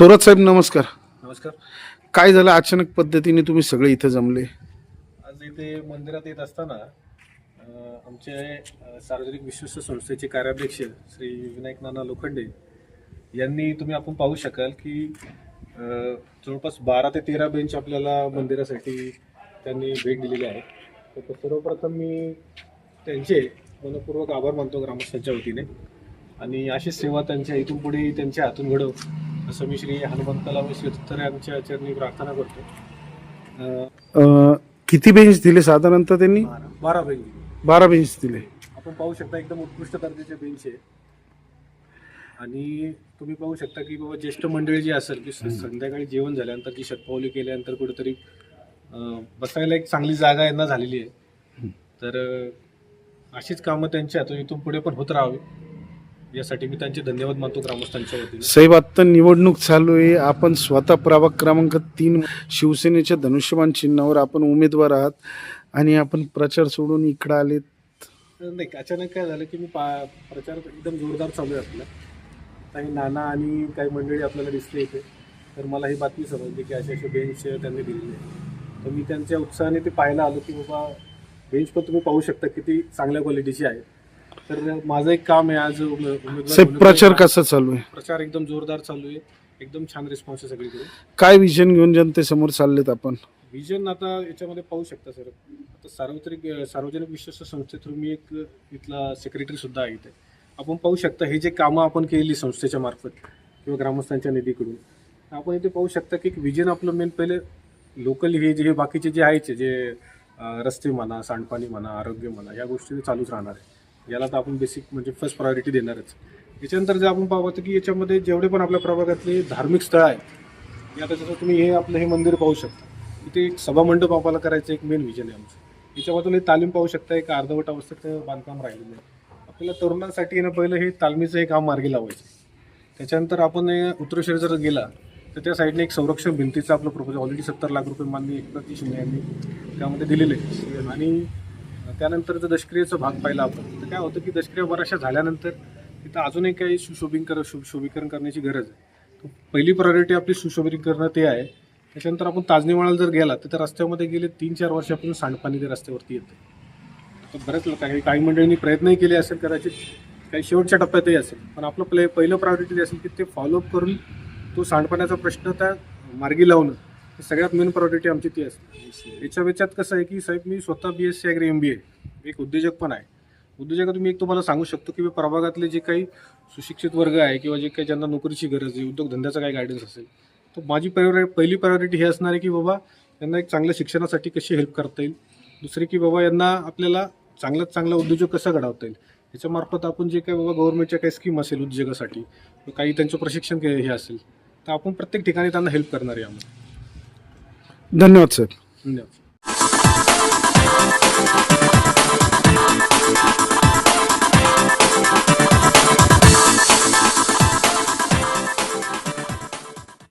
थोरात साहेब नमस्कार. नमस्कार. काय झालं? अचानक पद्धतीने तुम्ही सगळे इथं जमले. आज इथे मंदिरात येत असताना आमचे सार्वजनिक विश्वस्त संस्थेचे कार्याध्यक्ष श्री विनायक नाना लोखंडे यांनी तुम्ही आपण पाहू शकाल की जवळपास बारा ते तेरा बेंच आपल्याला मंदिरासाठी त्यांनी भेट दिलेली आहे. तर सर्वप्रथम मी त्यांचे मनपूर्वक आभार मानतो ग्रामस्थांच्या वतीने. आणि अशीच सेवा त्यांच्या इथून पुढे त्यांच्या हातून घडव असं मी श्री हनुमंतला व श्री दत्तात्रय यांच्या चरणी प्रार्थना करतो. अ, किती बेंच दिले साधारणतः त्यांनी? बारा. बेंच बारा बेंच दिले. आपण पाहू शकता एकदम उत्कृष्ट दर्जाचे बेंच आहे. आणि तुम्ही पाहू शकता की बाबा ज्येष्ठ मंडळी जी असेल की स- संध्याकाळी जेवण झाल्यानंतर की शतपावली केल्यानंतर कुठेतरी अं, बसायला एक चांगली जागा यांना झालेली आहे. तर अं, अशीच कामं त्यांच्या हातून इथून पुढे पण होत राहावी. यासाठी मी त्यांचे धन्यवाद मानतो ग्रामस्थांच्या वतीने. साहेब आता निवडणूक चालू आहे. आपण स्वतः प्रभाग क्रमांक तीन शिवसेनेच्या धनुष्यबाण चिन्हावर आपण उमेदवार आहात आणि आपण प्रचार सोडून इकडं आलेत. नाही अचानक काय झालं की मी पा प्रचार एकदम जोरदार चालू आहे आपला. काही नाना आणि काही मंडळी आपल्याला दिसले इथे. तर मला ही बातमी समजली की असे असे बेंच त्यांनी दिलेले आहे. तर मी त्यांच्या उत्साहाने ते पाहायला आलो की बाबा बेंच पण तुम्ही पाहू शकता किती चांगल्या क्वालिटीची आहे. तर माझं एक काम आहे आज उमे- उमेदवार साहेब म्हणून प्रचार कसा चालू आहे? प्रचार एकदम जोरदार चालू आहे. एकदम छान रिस्पॉन्स आहे सगळीकडे. काय विजन घेऊन जनतेसमोर चाललेत आपण? विजन आता याच्यामध्ये पाहू शकता सर आता सार्वत्रिक सार्वजनिक विश्वस्त संस्थे थ्रू मी एक इथला सेक्रेटरी सुद्धा आहे इथे. आपण पाहू शकता हे जे कामं आपण केली संस्थेच्या मार्फत किंवा ग्रामस्थांच्या निधीकडून आपण इथे पाहू शकता की विजन आपलं मेन पहिले लोकल हे जे हे बाकीचे जे आहेत जे अं, रस्ते म्हणा सांडपाणी म्हणा आरोग्य म्हणा या गोष्टी चालूच राहणार आहे. याला तर आपण बेसिक म्हणजे फर्स्ट प्रायोरिटी देणारच. याच्यानंतर जे आपण पाहतो की याच्यामध्ये जेवढे पण आपल्या प्रभागातले धार्मिक स्थळं आहेत या त्याच्यात तुम्ही हे आपलं हे मंदिर पाहू शकता. इथे एक सभामंडप आपल्याला करायचं एक मेन विजन आहे आमचं. याच्यामधून हे तालीम पाहू शकता एक अर्धवट अवस्थेत बांधकाम राहिलेलं आहे. आपल्याला तरुणांसाठी येणं पहिलं हे तालमीचं एक काम मार्गी लावायचं. त्याच्यानंतर आपण उत्तरेश्वर जर गेला तर त्या साईडने एक संरक्षण भिंतीचं आपलं प्रपोजल ऑलरेडी सत्तर लाख रुपये माननीय एकनाथ शिंदे यांनी त्यामध्ये दिलेले आहे. आणि त्यानंतर जर दशक्रियेचा भाग पाहिला आपण. काय होतं की दशक्रिया बऱ्याचशा झाल्यानंतर तिथं अजूनही काही सुशोभिंग कर सुशोभीकरण करण्याची गरज आहे. तर पहिली प्रायोरिटी आपली सुशोभीकरण ते आहे. त्याच्यानंतर आपण ताजनीवाळाला जर गेला तर त्या रस्त्यामध्ये गेले तीन चार वर्षापासून सांडपाणी ते रस्त्यावरती येतं तर बरेच लोक काही काही मंडळींनी प्रयत्नही केले असेल कदाचित काही शेवटच्या टप्प्यातही असेल. पण आपलं प्ले पहिलं प्रायोरिटी असेल की ते फॉलोअप करून तो सांडपाण्याचा प्रश्न त्या मार्गी लावणं ही सगळ्यात मेन प्रायोरिटी आमची ती असते. याच्या वेच्यात कसं आहे की साहेब मी स्वतः B S C agri M B A एक उद्योजक पण आहे. उद्योजकात मी एक तुम्हाला सांगू शकतो की प्रभागातले जे काही सुशिक्षित वर्ग आहे किंवा जे काही ज्यांना नोकरीची गरज आहे उद्योगधंद्याचा काही गायडन्स असेल तर माझी प्रायोरि पहिली प्रायोरिटी हे असणार आहे की बाबा यांना एक चांगल्या शिक्षणासाठी कशी हेल्प करता येईल. दुसरी की बाबा यांना आपल्याला चांगल्यात चांगला उद्योजक कसा घडवता येईल. याच्यामार्फत आपण जे काही बाबा गव्हर्नमेंटच्या काही स्कीम असेल उद्योगासाठी काही त्यांचं प्रशिक्षण हे असेल तर आपण प्रत्येक ठिकाणी त्यांना हेल्प करणार आहे आम्हाला धन्यवाद साहेब धन्यवाद.